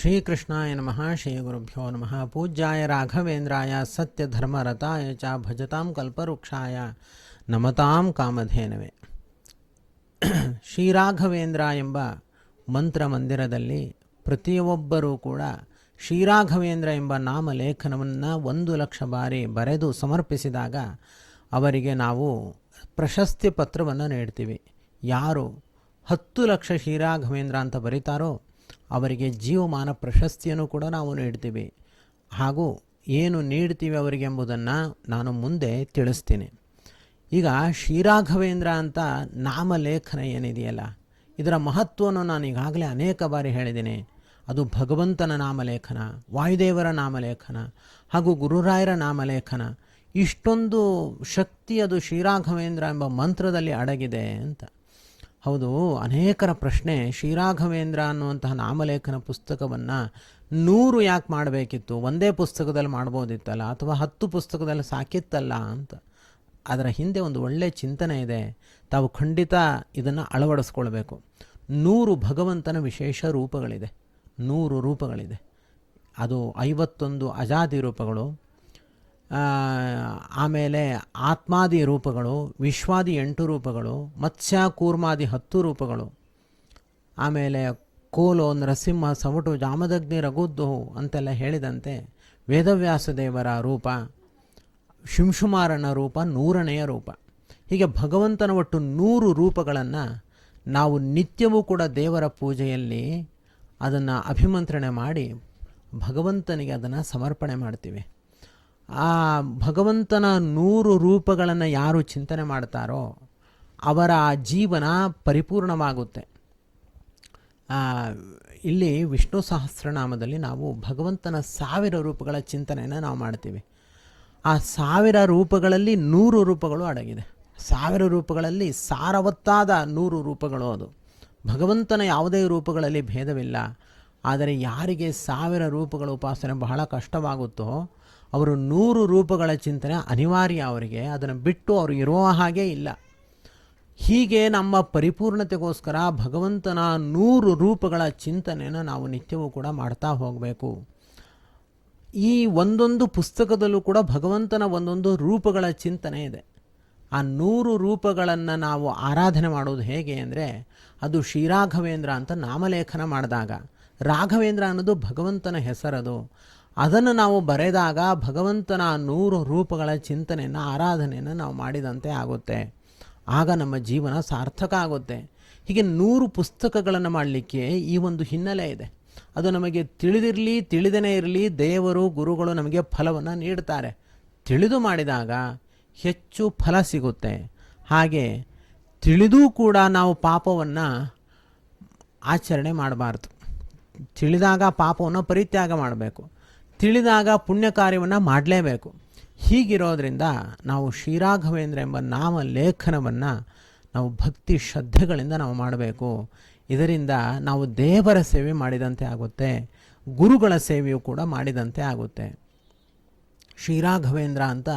ಶ್ರೀಕೃಷ್ಣಾಯ ನಮಃ ಶ್ರೀ ಗುರುಭ್ಯೋ ನಮಃ. ಪೂಜ್ಯಾಯ ರಾಘವೇಂದ್ರಾಯ, ಸತ್ಯಧರ್ಮರತಾಯ ಚ ಭಜತಾಂ ಕಲ್ಪವೃಕ್ಷಾಯ ನಮತಾಂ ಕಾಮಧೇನವೇ. ಶ್ರೀರಾಘವೇಂದ್ರ ಎಂಬ ಮಂತ್ರ ಮಂದಿರದಲ್ಲಿ ಪ್ರತಿಯೊಬ್ಬರೂ ಕೂಡ ಶ್ರೀರಾಘವೇಂದ್ರ ಎಂಬ ನಾಮಲೇಖನವನ್ನು ಒಂದು ಲಕ್ಷ ಬಾರಿ ಬರೆದು ಸಮರ್ಪಿಸಿದಾಗ ಅವರಿಗೆ ನಾವು ಪ್ರಶಸ್ತಿ ಪತ್ರವನ್ನು ನೀಡ್ತೀವಿ. ಯಾರು ಹತ್ತು ಲಕ್ಷ ಶ್ರೀರಾಘವೇಂದ್ರ ಅಂತ ಬರೀತಾರೋ ಅವರಿಗೆ ಜೀವಮಾನ ಪ್ರಶಸ್ತಿಯನ್ನು ಕೂಡ ನಾವು ನೀಡ್ತೀವಿ. ಹಾಗೂ ಏನು ನೀಡ್ತೀವಿ ಅವರಿಗೆ ಎಂಬುದನ್ನು ನಾನು ಮುಂದೆ ತಿಳಿಸ್ತೀನಿ. ಈಗ ಶ್ರೀರಾಘವೇಂದ್ರ ಅಂತ ನಾಮಲೇಖನ ಏನಿದೆಯಲ್ಲ, ಇದರ ಮಹತ್ವವನ್ನು ನಾನು ಈಗಾಗಲೇ ಅನೇಕ ಬಾರಿ ಹೇಳಿದ್ದೀನಿ. ಅದು ಭಗವಂತನ ನಾಮಲೇಖನ, ವಾಯುದೇವರ ನಾಮಲೇಖನ, ಹಾಗೂ ಗುರುರಾಯರ ನಾಮಲೇಖನ. ಇಷ್ಟೊಂದು ಶಕ್ತಿ ಅದು ಶ್ರೀರಾಘವೇಂದ್ರ ಎಂಬ ಮಂತ್ರದಲ್ಲಿ ಅಡಗಿದೆ ಅಂತ. ಹೌದು, ಅನೇಕರ ಪ್ರಶ್ನೆ, ಶ್ರೀರಾಘವೇಂದ್ರ ಅನ್ನುವಂತಹ ನಾಮಲೇಖನ ಪುಸ್ತಕವನ್ನು ನೂರು ಯಾಕೆ ಮಾಡಬೇಕಿತ್ತು? ಒಂದೇ ಪುಸ್ತಕದಲ್ಲಿ ಮಾಡ್ಬೋದಿತ್ತಲ್ಲ, ಅಥವಾ ಹತ್ತು ಪುಸ್ತಕದಲ್ಲಿ ಸಾಕಿತ್ತಲ್ಲ ಅಂತ. ಅದರ ಹಿಂದೆ ಒಂದು ಒಳ್ಳೆಯ ಚಿಂತನೆ ಇದೆ. ತಾವು ಖಂಡಿತ ಇದನ್ನು ಅಳವಡಿಸ್ಕೊಳ್ಬೇಕು. ನೂರು ಭಗವಂತನ ವಿಶೇಷ ರೂಪಗಳಿದೆ. ನೂರು ರೂಪಗಳಿದೆ. ಅದು ಐವತ್ತೊಂದು ಅಜಾದಿ ರೂಪಗಳು. ಆಮೇಲೆ ಆತ್ಮಾದಿ ರೂಪಗಳು, ವಿಶ್ವಾದಿ ಎಂಟು ರೂಪಗಳು, ಮತ್ಸ್ಯ ಕೂರ್ಮಾದಿ ಹತ್ತು ರೂಪಗಳು, ಆಮೇಲೆ ಕೋಲು ನರಸಿಂಹ ಸವಟು ಜಾಮದಗ್ನಿ ರಘುದ್ದು ಅಂತೆಲ್ಲ ಹೇಳಿದಂತೆ ವೇದವ್ಯಾಸ ದೇವರ ರೂಪ, ಶಿಂಶುಮಾರನ ರೂಪ ನೂರನೆಯ ರೂಪ. ಹೀಗೆ ಭಗವಂತನ ಒಟ್ಟು ನೂರು ರೂಪಗಳನ್ನು ನಾವು ನಿತ್ಯವೂ ಕೂಡ ದೇವರ ಪೂಜೆಯಲ್ಲಿ ಅದನ್ನು ಅಭಿಮಂತ್ರಣೆ ಮಾಡಿ ಭಗವಂತನಿಗೆ ಅದನ್ನು ಸಮರ್ಪಣೆ ಮಾಡ್ತೀವಿ. ಆ ಭಗವಂತನ ನೂರು ರೂಪಗಳನ್ನು ಯಾರು ಚಿಂತನೆ ಮಾಡ್ತಾರೋ ಅವರ ಜೀವನ ಪರಿಪೂರ್ಣವಾಗುತ್ತೆ. ಇಲ್ಲಿ ವಿಷ್ಣು ಸಹಸ್ರನಾಮದಲ್ಲಿ ನಾವು ಭಗವಂತನ ಸಾವಿರ ರೂಪಗಳ ಚಿಂತನೆಯನ್ನು ನಾವು ಮಾಡ್ತೀವಿ. ಆ ಸಾವಿರ ರೂಪಗಳಲ್ಲಿ ನೂರು ರೂಪಗಳು ಅಡಗಿದೆ. ಸಾವಿರ ರೂಪಗಳಲ್ಲಿ ಸಾರವತ್ತಾದ ನೂರು ರೂಪಗಳು ಅದು. ಭಗವಂತನ ಯಾವುದೇ ರೂಪಗಳಲ್ಲಿ ಭೇದವಿಲ್ಲ. ಆದರೆ ಯಾರಿಗೆ ಸಾವಿರ ರೂಪಗಳ ಉಪಾಸನೆ ಬಹಳ ಕಷ್ಟವಾಗುತ್ತೋ ಅವರು ನೂರು ರೂಪಗಳ ಚಿಂತನೆ ಅನಿವಾರ್ಯ ಅವರಿಗೆ. ಅದನ್ನು ಬಿಟ್ಟು ಅವರು ಇರುವ ಹಾಗೆ ಇಲ್ಲ. ಹೀಗೆ ನಮ್ಮ ಪರಿಪೂರ್ಣತೆಗೋಸ್ಕರ ಭಗವಂತನ ನೂರು ರೂಪಗಳ ಚಿಂತನೆಯನ್ನು ನಾವು ನಿತ್ಯವೂ ಕೂಡ ಮಾಡ್ತಾ ಹೋಗಬೇಕು. ಈ ಒಂದೊಂದು ಪುಸ್ತಕದಲ್ಲೂ ಕೂಡ ಭಗವಂತನ ಒಂದೊಂದು ರೂಪಗಳ ಚಿಂತನೆ ಇದೆ. ಆ ನೂರು ರೂಪಗಳನ್ನು ನಾವು ಆರಾಧನೆ ಮಾಡೋದು ಹೇಗೆ ಅಂದರೆ, ಅದು ಶ್ರೀರಾಘವೇಂದ್ರ ಅಂತ ನಾಮಲೇಖನ ಮಾಡಿದಾಗ. ರಾಘವೇಂದ್ರ ಅನ್ನೋದು ಭಗವಂತನ ಹೆಸರದು. ಅದನ್ನು ನಾವು ಬರೆದಾಗ ಭಗವಂತನ ನೂರು ರೂಪಗಳ ಚಿಂತನೆಯನ್ನು, ಆರಾಧನೆಯನ್ನು ನಾವು ಮಾಡಿದಂತೆ ಆಗುತ್ತೆ. ಆಗ ನಮ್ಮ ಜೀವನ ಸಾರ್ಥಕ ಆಗುತ್ತೆ. ಹೀಗೆ ನೂರು ಪುಸ್ತಕಗಳನ್ನು ಮಾಡಲಿಕ್ಕೆ ಈ ಒಂದು ಹಿನ್ನೆಲೆ ಇದೆ. ಅದು ನಮಗೆ ತಿಳಿದಿರಲಿ, ತಿಳಿದನೇ ಇರಲಿ, ದೇವರು, ಗುರುಗಳು ನಮಗೆ ಫಲವನ್ನು ನೀಡ್ತಾರೆ. ತಿಳಿದು ಮಾಡಿದಾಗ ಹೆಚ್ಚು ಫಲ ಸಿಗುತ್ತೆ. ಹಾಗೆ ತಿಳಿದೂ ಕೂಡ ನಾವು ಪಾಪವನ್ನು ಆಚರಣೆ ಮಾಡಬಾರ್ದು. ತಿಳಿದಾಗ ಪಾಪವನ್ನು ಪರಿತ್ಯಾಗ ಮಾಡಬೇಕು. ತಿಳಿದಾಗ ಪುಣ್ಯ ಕಾರ್ಯವನ್ನು ಮಾಡಲೇಬೇಕು. ಹೀಗಿರೋದ್ರಿಂದ ನಾವು ಶ್ರೀರಾಘವೇಂದ್ರ ಎಂಬ ನಾಮ ಲೇಖನವನ್ನು ನಾವು ಭಕ್ತಿ ಶ್ರದ್ಧೆಗಳಿಂದ ನಾವು ಮಾಡಬೇಕು. ಇದರಿಂದ ನಾವು ದೇವರ ಸೇವೆ ಮಾಡಿದಂತೆ ಆಗುತ್ತೆ. ಗುರುಗಳ ಸೇವೆಯೂ ಕೂಡ ಮಾಡಿದಂತೆ ಆಗುತ್ತೆ. ಶ್ರೀರಾಘವೇಂದ್ರ ಅಂತ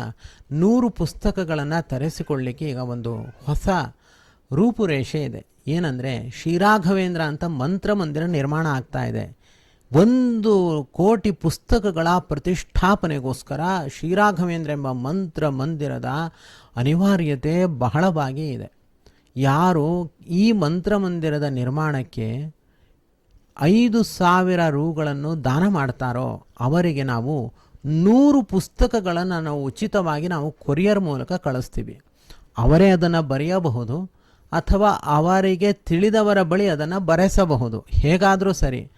ನೂರು ಪುಸ್ತಕಗಳನ್ನು ತರಿಸಿಕೊಳ್ಳಿಕ್ಕೆ ಈಗ ಒಂದು ಹೊಸ ರೂಪುರೇಷೆ ಇದೆ. ಏನಂದರೆ ಶ್ರೀರಾಘವೇಂದ್ರ ಅಂತ ಮಂತ್ರ ಮಂದಿರ ನಿರ್ಮಾಣ ಆಗ್ತಾ ಇದೆ. ಒಂದು ಕೋಟಿ ಪುಸ್ತಕಗಳ ಪ್ರತಿಷ್ಠಾಪನೆಗೋಸ್ಕರ ಶ್ರೀರಾಘವೇಂದ್ರ ಎಂಬ ಮಂತ್ರ ಮಂದಿರದ ಅನಿವಾರ್ಯತೆ ಬಹಳವಾಗಿ ಇದೆ. ಯಾರು ಈ ಮಂತ್ರ ಮಂದಿರದ ನಿರ್ಮಾಣಕ್ಕೆ ಐದು ಸಾವಿರ ರೂಗಳನ್ನು ದಾನ ಮಾಡ್ತಾರೋ ಅವರಿಗೆ ನಾವು ನೂರು ಪುಸ್ತಕಗಳನ್ನು ನಾವು ಉಚಿತವಾಗಿ ನಾವು ಕೊರಿಯರ್ ಮೂಲಕ ಕಳಿಸ್ತೀವಿ. ಅವರೇ ಅದನ್ನು ಬರೆಯಬಹುದು ಅಥವಾ ಅವರಿಗೆ ತಿಳಿದವರ ಬಳಿ ಅದನ್ನು ಬರೆಸಬಹುದು. ಹೇಗಾದರೂ ಸರಿ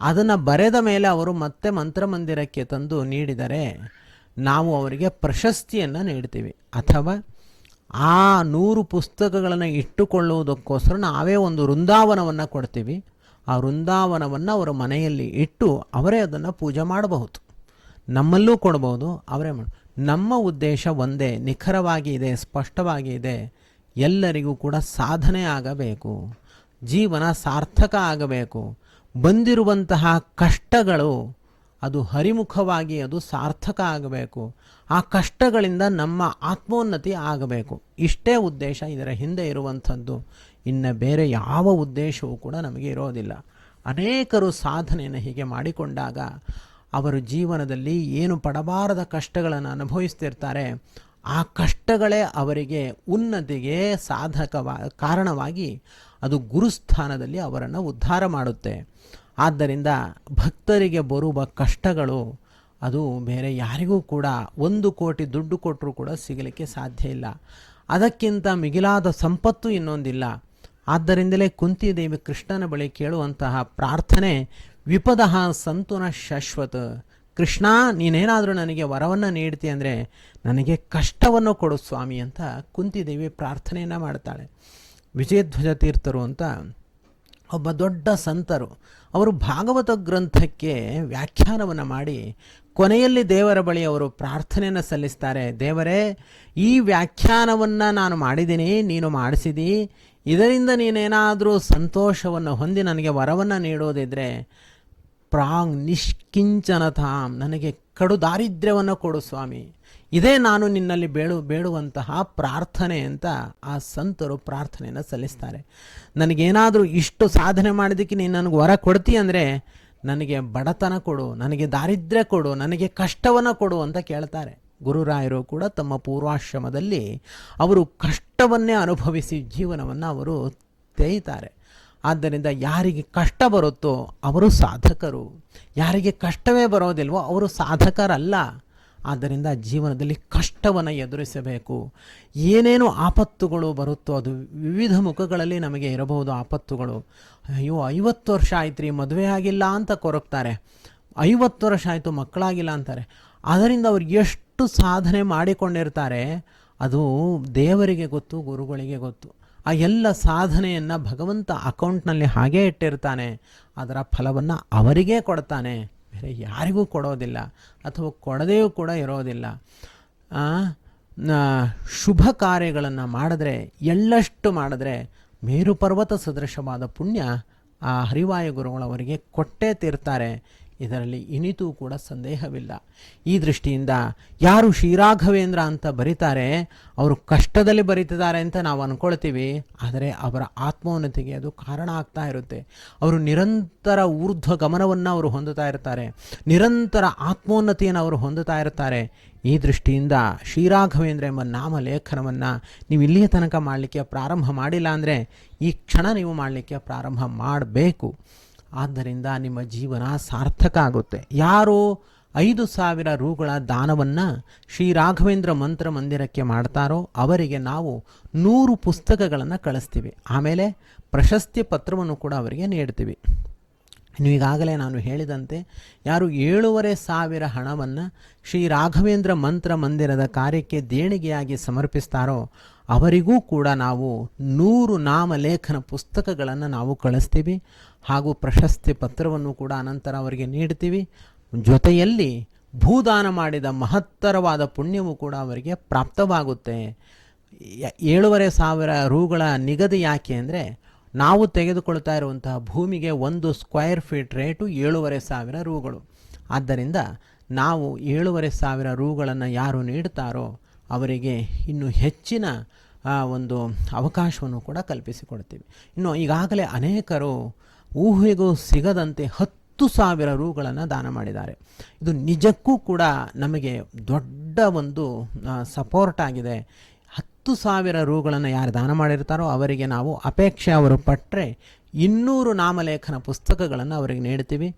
ಅದನ್ನು ಬರೆದ ಮೇಲೆ ಅವರು ಮತ್ತೆ ಮಂತ್ರಮಂದಿರಕ್ಕೆ ತಂದು ನೀಡಿದರೆ ನಾವು ಅವರಿಗೆ ಪ್ರಶಸ್ತಿಯನ್ನು ನೀಡ್ತೀವಿ. ಅಥವಾ ಆ ನೂರು ಪುಸ್ತಕಗಳನ್ನು ಇಟ್ಟುಕೊಳ್ಳುವುದಕ್ಕೋಸ್ಕರ ನಾವೇ ಒಂದು ವೃಂದಾವನವನ್ನು ಕೊಡ್ತೀವಿ. ಆ ವೃಂದಾವನವನ್ನು ಅವರ ಮನೆಯಲ್ಲಿ ಇಟ್ಟು ಅವರೇ ಅದನ್ನು ಪೂಜೆ ಮಾಡಬಹುದು. ನಮ್ಮಲ್ಲೂ ಕೊಡ್ಬೋದು, ಅವರೇ ಮಾಡ. ನಮ್ಮ ಉದ್ದೇಶ ಒಂದೇ, ನಿಖರವಾಗಿ ಇದೆ, ಸ್ಪಷ್ಟವಾಗಿ ಇದೆ. ಎಲ್ಲರಿಗೂ ಕೂಡ ಸಾಧನೆ ಆಗಬೇಕು. ಜೀವನ ಸಾರ್ಥಕ ಆಗಬೇಕು. ಬಂದಿರುವಂತಹ ಕಷ್ಟಗಳು ಅದು ಹರಿಮುಖವಾಗಿ ಅದು ಸಾರ್ಥಕ ಆಗಬೇಕು. ಆ ಕಷ್ಟಗಳಿಂದ ನಮ್ಮ ಆತ್ಮೋನ್ನತಿ ಆಗಬೇಕು. ಇಷ್ಟೇ ಉದ್ದೇಶ ಇದರ ಹಿಂದೆ ಇರುವಂಥದ್ದು. ಇನ್ನು ಬೇರೆ ಯಾವ ಉದ್ದೇಶವೂ ಕೂಡ ನಮಗೆ ಇರೋದಿಲ್ಲ. ಅನೇಕರು ಸಾಧನೆಯನ್ನು ಹೀಗೆ ಮಾಡಿಕೊಂಡಾಗ ಅವರು ಜೀವನದಲ್ಲಿ ಏನು ಪಡಬಾರದ ಕಷ್ಟಗಳನ್ನು ಅನುಭವಿಸ್ತಿರ್ತಾರೆ, ಆ ಕಷ್ಟಗಳೇ ಅವರಿಗೆ ಉನ್ನತಿಗೆ ಸಾಧಕವ, ಕಾರಣವಾಗಿ ಅದು ಗುರುಸ್ಥಾನದಲ್ಲಿ ಅವರನ್ನು ಉದ್ಧಾರ ಮಾಡುತ್ತೆ. ಆದ್ದರಿಂದ ಭಕ್ತರಿಗೆ ಬರುವ ಕಷ್ಟಗಳು ಅದು ಬೇರೆ ಯಾರಿಗೂ ಕೂಡ ಒಂದು ಕೋಟಿ ದುಡ್ಡು ಕೊಟ್ಟರೂ ಕೂಡ ಸಿಗಲಿಕ್ಕೆ ಸಾಧ್ಯ ಇಲ್ಲ. ಅದಕ್ಕಿಂತ ಮಿಗಿಲಾದ ಸಂಪತ್ತು ಇನ್ನೊಂದಿಲ್ಲ. ಆದ್ದರಿಂದಲೇ ಕುಂತಿದೇವಿ ಕೃಷ್ಣನ ಬಳಿ ಕೇಳುವಂತಹ ಪ್ರಾರ್ಥನೆ, ವಿಪದಃ ಸಂತುನ ಶಾಶ್ವತ. ಕೃಷ್ಣ, ನೀನೇನಾದರೂ ನನಗೆ ವರವನ್ನು ನೀಡ್ತಿ ಅಂದರೆ ನನಗೆ ಕಷ್ಟವನ್ನು ಕೊಡು ಸ್ವಾಮಿ ಅಂತ ಕುಂತಿದೇವಿ ಪ್ರಾರ್ಥನೆಯನ್ನು ಮಾಡ್ತಾಳೆ. ವಿಜಯಧ್ವಜ ತೀರ್ಥರು ಅಂತ ಒಬ್ಬ ದೊಡ್ಡ ಸಂತರು. ಅವರು ಭಾಗವತ ಗ್ರಂಥಕ್ಕೆ ವ್ಯಾಖ್ಯಾನವನ್ನು ಮಾಡಿ ಕೊನೆಯಲ್ಲಿ ದೇವರ ಬಳಿ ಅವರು ಪ್ರಾರ್ಥನೆಯನ್ನು ಸಲ್ಲಿಸ್ತಾರೆ. ದೇವರೇ, ಈ ವ್ಯಾಖ್ಯಾನವನ್ನು ನಾನು ಮಾಡಿದ್ದೀನಿ, ನೀನು ಮಾಡಿಸಿದಿ. ಇದರಿಂದ ನೀನೇನಾದರೂ ಸಂತೋಷವನ್ನು ಹೊಂದಿ ನನಗೆ ವರವನ್ನು ನೀಡೋದಿದ್ರೆ ಪ್ರಾಂಗ್ ನಿಷ್ಕಿಂಚನತಾಂ, ನನಗೆ ಕಡು ದಾರಿದ್ರ್ಯವನ್ನು ಕೊಡು ಸ್ವಾಮಿ. ಇದೇ ನಾನು ನಿನ್ನಲ್ಲಿ ಬೇಡು, ಬೇಡುವಂತಹ ಪ್ರಾರ್ಥನೆ ಅಂತ ಆ ಸಂತರು ಪ್ರಾರ್ಥನೆಯನ್ನು ಸಲ್ಲಿಸ್ತಾರೆ. ನನಗೇನಾದರೂ ಇಷ್ಟು ಸಾಧನೆ ಮಾಡಿದ್ದಕ್ಕೆ ನೀನು ನನಗೆ ವರ ಕೊಡ್ತಿ ಅಂದರೆ ನನಗೆ ಬಡತನ ಕೊಡು, ನನಗೆ ದಾರಿದ್ರ್ಯ ಕೊಡು, ನನಗೆ ಕಷ್ಟವನ್ನು ಕೊಡು ಅಂತ ಕೇಳ್ತಾರೆ. ಗುರುರಾಯರು ಕೂಡ ತಮ್ಮ ಪೂರ್ವಾಶ್ರಮದಲ್ಲಿ ಅವರು ಕಷ್ಟವನ್ನೇ ಅನುಭವಿಸಿ ಜೀವನವನ್ನು ಅವರು ತೇಯ್ತಾರೆ ಆದ್ದರಿಂದ ಯಾರಿಗೆ ಕಷ್ಟ ಬರುತ್ತೋ ಅವರು ಸಾಧಕರು. ಯಾರಿಗೆ ಕಷ್ಟವೇ ಬರೋದಿಲ್ವೋ ಅವರು ಸಾಧಕರಲ್ಲ. ಆದ್ದರಿಂದ ಜೀವನದಲ್ಲಿ ಕಷ್ಟವನ್ನು ಎದುರಿಸಬೇಕು. ಏನೇನು ಆಪತ್ತುಗಳು ಬರುತ್ತೋ ಅದು ವಿವಿಧ ಮುಖಗಳಲ್ಲಿ ನಮಗೆ ಇರಬಹುದು ಆಪತ್ತುಗಳು. ಅಯ್ಯೋ, ಐವತ್ತು ವರ್ಷ ಆಯ್ತು ರೀ ಮದುವೆ ಆಗಿಲ್ಲ ಅಂತ ಕೊರಗ್ತಾರೆ ಐವತ್ತು ವರ್ಷ ಆಯಿತು, ಮಕ್ಕಳಾಗಿಲ್ಲ ಅಂತಾರೆ. ಅದರಿಂದ ಅವ್ರು ಎಷ್ಟು ಸಾಧನೆ ಮಾಡಿಕೊಂಡಿರ್ತಾರೆ, ಅದು ದೇವರಿಗೆ ಗೊತ್ತು, ಗುರುಗಳಿಗೆ ಗೊತ್ತು. ಆ ಎಲ್ಲ ಸಾಧನೆಯನ್ನು ಭಗವಂತ ಅಕೌಂಟ್ನಲ್ಲಿ ಹಾಗೇ ಇಟ್ಟಿರ್ತಾನೆ. ಅದರ ಫಲವನ್ನು ಅವರಿಗೇ ಕೊಡ್ತಾನೆ. ಬೇರೆ ಯಾರಿಗೂ ಕೊಡೋದಿಲ್ಲ ಅಥವಾ ಕೊಡದೆಯೂ ಕೂಡ ಇರೋದಿಲ್ಲ. ಶುಭ ಕಾರ್ಯಗಳನ್ನು ಮಾಡಿದ್ರೆ ಎಳ್ಳಷ್ಟು ಮಾಡಿದ್ರೆ ಮೇರುಪರ್ವತ ಸದೃಶವಾದ ಪುಣ್ಯ ಆ ಹರಿವಾಯು ಗುರುಗಳವರಿಗೆ ಕೊಟ್ಟೇ ತೀರ್ತಾರೆ. ಇದರಲ್ಲಿ ಇನಿತೂ ಕೂಡ ಸಂದೇಹವಿಲ್ಲ. ಈ ದೃಷ್ಟಿಯಿಂದ ಯಾರು ಶ್ರೀರಾಘವೇಂದ್ರ ಅಂತ ಬರೀತಾರೆ, ಅವರು ಕಷ್ಟದಲ್ಲಿ ಬರೀತಿದ್ದಾರೆ ಅಂತ ನಾವು ಅಂದ್ಕೊಳ್ತೀವಿ ಆದರೆ ಅವರ ಆತ್ಮೋನ್ನತಿಗೆ ಅದು ಕಾರಣ ಆಗ್ತಾ ಇರುತ್ತೆ. ಅವರು ನಿರಂತರ ಊರ್ಧ್ವ ಗಮನವನ್ನು ಅವರು ಹೊಂದುತ್ತಾ ಇರ್ತಾರೆ, ನಿರಂತರ ಆತ್ಮೋನ್ನತಿಯನ್ನು ಅವರು ಹೊಂದುತ್ತಾ ಇರ್ತಾರೆ. ಈ ದೃಷ್ಟಿಯಿಂದ ಶ್ರೀರಾಘವೇಂದ್ರ ಎಂಬ ನಾಮ ಲೇಖನವನ್ನು ನೀವು ಇಲ್ಲಿಯ ತನಕ ಮಾಡಲಿಕ್ಕೆ ಪ್ರಾರಂಭ ಮಾಡಿಲ್ಲ ಅಂದರೆ ಈ ಕ್ಷಣ ನೀವು ಮಾಡಲಿಕ್ಕೆ ಪ್ರಾರಂಭ ಮಾಡಬೇಕು. ಆದ್ದರಿಂದ ನಿಮ್ಮ ಜೀವನ ಸಾರ್ಥಕ ಆಗುತ್ತೆ. ಯಾರು ಐದು ಸಾವಿರ ರೂಗಳ ದಾನವನ್ನು ಶ್ರೀ ರಾಘವೇಂದ್ರ ಮಂತ್ರ ಮಂದಿರಕ್ಕೆ ಮಾಡ್ತಾರೋ ಅವರಿಗೆ ನಾವು ನೂರು ಪುಸ್ತಕಗಳನ್ನು ಕಳಿಸ್ತೀವಿ. ಆಮೇಲೆ ಪ್ರಶಸ್ತಿ ಪತ್ರವನ್ನು ಕೂಡ ಅವರಿಗೆ ನೀಡ್ತೀವಿ. ಇನ್ನು ಈಗಾಗಲೇ ನಾನು ಹೇಳಿದಂತೆ ಯಾರು ಏಳೂವರೆ ಸಾವಿರ ಹಣವನ್ನು ಶ್ರೀ ರಾಘವೇಂದ್ರ ಮಂತ್ರ ಮಂದಿರದ ಕಾರ್ಯಕ್ಕೆ ದೇಣಿಗೆಯಾಗಿ ಸಮರ್ಪಿಸ್ತಾರೋ ಅವರಿಗೂ ಕೂಡ ನಾವು ನೂರು ನಾಮಲೇಖನ ಪುಸ್ತಕಗಳನ್ನು ನಾವು ಕಳಿಸ್ತೀವಿ. ಹಾಗೂ ಪ್ರಶಸ್ತಿ ಪತ್ರವನ್ನು ಕೂಡ ಅನಂತರ ಅವರಿಗೆ ನೀಡ್ತೀವಿ ಜೊತೆಯಲ್ಲಿ ಭೂದಾನ ಮಾಡಿದ ಮಹತ್ತರವಾದ ಪುಣ್ಯವು ಕೂಡ ಅವರಿಗೆ ಪ್ರಾಪ್ತವಾಗುತ್ತೆ. ಏಳುವರೆ ಸಾವಿರ ರೂಗಳ ನಿಗದಿ ಯಾಕೆ ಅಂದರೆ ನಾವು ತೆಗೆದುಕೊಳ್ತಾ ಇರುವಂತಹ ಭೂಮಿಗೆ ಒಂದು ಸ್ಕ್ವೇರ್ ಫೀಟ್ ರೇಟು ಏಳುವರೆ ಸಾವಿರ ರೂಗಳು. ಆದ್ದರಿಂದ ನಾವು ಏಳುವರೆ ಸಾವಿರ ರೂಗಳನ್ನು ಯಾರು ನೀಡ್ತಾರೋ ಅವರಿಗೆ ಇನ್ನು ಹೆಚ್ಚಿನ ಒಂದು ಅವಕಾಶವನ್ನು ಕೂಡ ಕಲ್ಪಿಸಿಕೊಡ್ತೀವಿ ಇನ್ನು ಈಗಾಗಲೇ ಅನೇಕರು ಊಹೆಗೂ ಸಿಗದಂತೆ ಹತ್ತು ಸಾವಿರ ರೂಗಳನ್ನು ದಾನ ಮಾಡಿದ್ದಾರೆ. ಇದು ನಿಜಕ್ಕೂ ಕೂಡ ನಮಗೆ ದೊಡ್ಡ ಒಂದು ಸಪೋರ್ಟ್ ಆಗಿದೆ. ಹತ್ತು ಸಾವಿರ ರೂಗಳನ್ನು ಯಾರು ದಾನ ಮಾಡಿರ್ತಾರೋ ಅವರಿಗೆ ನಾವು ಅಪೇಕ್ಷೆ ಅವರು ಪಟ್ಟರೆ ಇನ್ನೂರು ನಾಮಲೇಖನ ಪುಸ್ತಕಗಳನ್ನು ಅವರಿಗೆ ನೀಡ್ತೀವಿ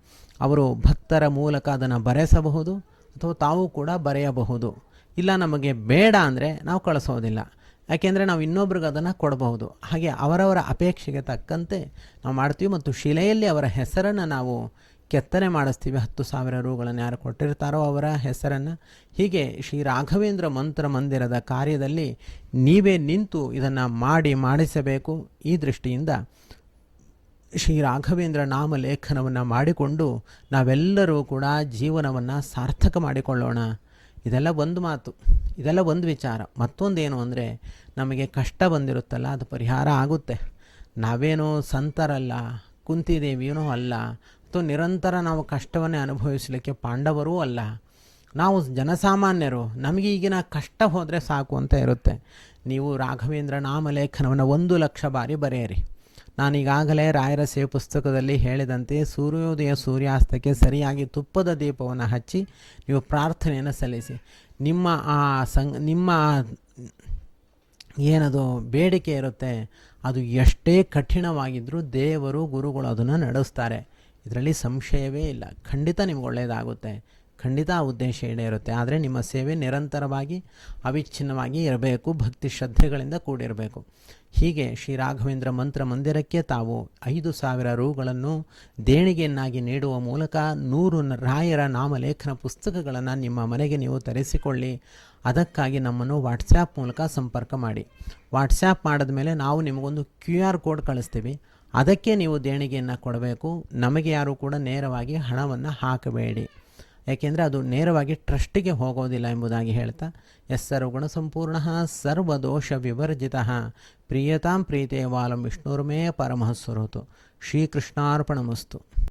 ಅವರು ಭಕ್ತರ ಮೂಲಕ ಅದನ್ನು ಬರೆಸಬಹುದು ಅಥವಾ ತಾವು ಕೂಡ ಬರೆಯಬಹುದು. ಇಲ್ಲ ನಮಗೆ ಬೇಡ ಅಂದರೆ ನಾವು ಕಳಿಸೋದಿಲ್ಲ. ಯಾಕೆಂದರೆ ನಾವು ಇನ್ನೊಬ್ರಿಗೆ ಅದನ್ನು ಕೊಡಬಹುದು. ಹಾಗೆ ಅವರವರ ಅಪೇಕ್ಷೆಗೆ ತಕ್ಕಂತೆ ನಾವು ಮಾಡ್ತೀವಿ ಮತ್ತು ಶಿಲೆಯಲ್ಲಿ ಅವರ ಹೆಸರನ್ನು ನಾವು ಕೆತ್ತನೆ ಮಾಡಿಸ್ತೀವಿ. ಹತ್ತು ಸಾವಿರ ರೂಗಳನ್ನು ಯಾರು ಕೊಟ್ಟಿರ್ತಾರೋ ಅವರ ಹೆಸರನ್ನು. ಹೀಗೆ ಶ್ರೀ ರಾಘವೇಂದ್ರ ಮಂತ್ರ ಮಂದಿರದ ಕಾರ್ಯದಲ್ಲಿ ನೀವೇ ನಿಂತು ಇದನ್ನು ಮಾಡಿ ಮಾಡಿಸಬೇಕು. ಈ ದೃಷ್ಟಿಯಿಂದ ಶ್ರೀ ರಾಘವೇಂದ್ರ ನಾಮ ಲೇಖನವನ್ನು ಮಾಡಿಕೊಂಡು ನಾವೆಲ್ಲರೂ ಕೂಡ ಜೀವನವನ್ನು ಸಾರ್ಥಕ ಮಾಡಿಕೊಳ್ಳೋಣ. ಇದೆಲ್ಲ ಒಂದು ಮಾತು, ಇದೆಲ್ಲ ಒಂದು ವಿಚಾರ. ಮತ್ತೊಂದೇನು ಅಂದರೆ ನಮಗೆ ಕಷ್ಟ ಬಂದಿರುತ್ತಲ್ಲ, ಅದು ಪರಿಹಾರ ಆಗುತ್ತೆ. ನಾವೇನು ಸಂತರಲ್ಲ ಕುಂತಿದೇವಿಯೂ ಅಲ್ಲ, ಅಥವಾ ನಿರಂತರ ನಾವು ಕಷ್ಟವನ್ನೇ ಅನುಭವಿಸಲಿಕ್ಕೆ ಪಾಂಡವರೂ ಅಲ್ಲ. ನಾವು ಜನಸಾಮಾನ್ಯರು, ನಮಗೆ ಈಗಿನ ಕಷ್ಟ ಹೋದರೆ ಸಾಕು ಅಂತ ಇರುತ್ತೆ. ನೀವು ರಾಘವೇಂದ್ರ ನಾಮಲೇಖನವನ್ನು ಒಂದು ಲಕ್ಷ ಬಾರಿ ಬರೆಯಿರಿ. ನಾನೀಗಾಗಲೇ ರಾಯರ ಸೇ ಪುಸ್ತಕದಲ್ಲಿ ಹೇಳಿದಂತೆ ಸೂರ್ಯೋದಯ ಸೂರ್ಯಾಸ್ತಕ್ಕೆ ಸರಿಯಾಗಿ ತುಪ್ಪದ ದೀಪವನ್ನು ಹಚ್ಚಿ ನೀವು ಪ್ರಾರ್ಥನೆಯನ್ನು ಸಲ್ಲಿಸಿ. ನಿಮ್ಮ ಆ ಸಂ ನಿಮ್ಮ ಏನದು ಬೇಡಿಕೆ ಇರುತ್ತೆ, ಅದು ಎಷ್ಟೇ ಕಠಿಣವಾಗಿದ್ದರೂ ದೇವರು ಗುರುಗಳು ಅದನ್ನು ನಡೆಸ್ತಾರೆ. ಇದರಲ್ಲಿ ಸಂಶಯವೇ ಇಲ್ಲ. ಖಂಡಿತ ನಿಮ್ಗೆ ಒಳ್ಳೆಯದಾಗುತ್ತೆ. ಖಂಡಿತ ಆ ಉದ್ದೇಶ ಈಡೇರುತ್ತೆ. ಆದರೆ ನಿಮ್ಮ ಸೇವೆ ನಿರಂತರವಾಗಿ, ಅವಿಚ್ಛಿನ್ನವಾಗಿ ಇರಬೇಕು. ಭಕ್ತಿ ಶ್ರದ್ಧೆಗಳಿಂದ ಕೂಡಿರಬೇಕು. ಹೀಗೆ ಶ್ರೀ ರಾಘವೇಂದ್ರ ಮಂತ್ರ ಮಂದಿರಕ್ಕೆ ತಾವು ಐದು ಸಾವಿರ ರೂಗಳನ್ನು ದೇಣಿಗೆಯನ್ನಾಗಿ ನೀಡುವ ಮೂಲಕ ನೂರು ರಾಯರ ನಾಮಲೇಖನ ಪುಸ್ತಕಗಳನ್ನು ನಿಮ್ಮ ಮನೆಗೆ ನೀವು ತರಿಸಿಕೊಳ್ಳಿ. ಅದಕ್ಕಾಗಿ ನಮ್ಮನ್ನು ವಾಟ್ಸ್ಯಾಪ್ ಮೂಲಕ ಸಂಪರ್ಕ ಮಾಡಿ. ವಾಟ್ಸ್ಯಾಪ್ ಮಾಡಿದ ಮೇಲೆ ನಾವು ನಿಮಗೊಂದು ಕ್ಯೂ ಆರ್ ಕೋಡ್ ಕಳಿಸ್ತೀವಿ. ಅದಕ್ಕೆ ನೀವು ದೇಣಿಗೆಯನ್ನು ಕೊಡಬೇಕು. ನಮಗೆ ಯಾರೂ ಕೂಡ ನೇರವಾಗಿ ಹಣವನ್ನು ಹಾಕಬೇಡಿ. ಯಾಕೆಂದರೆ ಅದು ನೇರವಾಗಿ ಟ್ರಸ್ಟಿಗೆ ಹೋಗೋದಿಲ್ಲ ಎಂಬುದಾಗಿ ಹೇಳ್ತಾ ಎಸ್ ಸರ್ವಗುಣ ಸಂಪೂರ್ಣ ಸರ್ವದೋಷ ವಿವರ್ಜಿತ ಪ್ರಿಯತಾಂ ಪ್ರೀತೇ ವಾಲಂ ವಿಷ್ಣುರ್ಮೇ ಪರಮಃ ಸ್ವರೋತು. ಶ್ರೀಕೃಷ್ಣಾರ್ಪಣಮಸ್ತು.